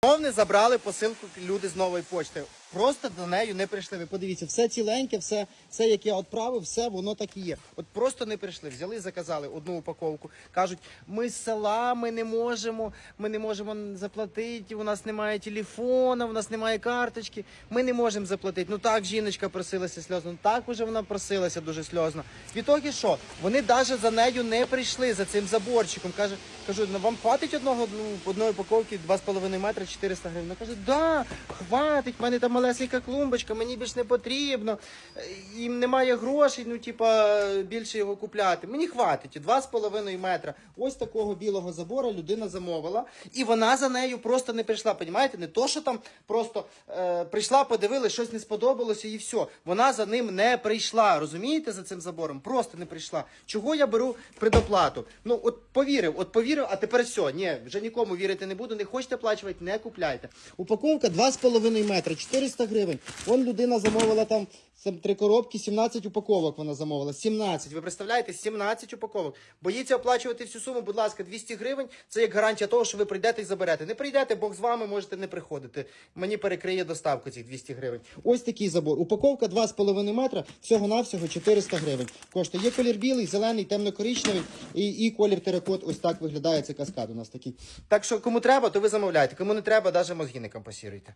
Повне забрали посилку люди з нової почти. Просто до нею не прийшли. Ви подивіться, все ціленьке, все, все, як я відправив, все воно так і є. От просто не прийшли. Взяли, заказали одну упаковку. Кажуть, ми з села, ми не можемо, ми не можемо заплатити. У нас немає телефона, у нас немає карточки. Ми не можемо заплатити. Ну так, жіночка просилася сльозно. Ну так уже вона просилася дуже сльозно. Відтоді що? Вони навіть за нею не прийшли за цим заборчиком. Каже, кажу, ну вам хватить одного ну, одної упаковки 2,5 метри 400 гривень. Вона каже, да, хватить, в мене там малесенька клумбочка, мені більш не потрібно. Е, Їм немає грошей, ну типа більше його купляти. Мені хватить 2,5 метра. Ось такого білого забора людина замовила, і вона за нею просто не прийшла. Понімаєте? Не то, що там просто е, прийшла, подивилась, щось не сподобалося, і все. Вона за ним не прийшла. Розумієте, за цим забором? Просто не прийшла. Чого я беру предоплату? Ну от повірив, от повірив, а тепер все. Ні, вже нікому вірити не буду. Не хочете оплачувати, не купляйте. Упаковка 2,5 метра, 400 гривень. Вон людина замовила там три коробки, 17 упаковок вона замовила. 17. Ви представляєте? 17 упаковок. Боїться оплачувати всю суму, будь ласка, 200 гривень. Це як гарантія того, що ви прийдете і заберете. Не прийдете, Бог з вами можете не приходити. Мені перекриє доставку цих 200 гривень. Ось такий забор. Упаковка 2,5 метра, всього-навсього 400 гривень. Коштує. Є колір білий, зелений, темно-коричневий і, і колір теракот. Ось так виглядає цей каскад у нас такий. Так що кому треба, то ви замовляйте. Кому не треба, навіть мозги не компасіруйте.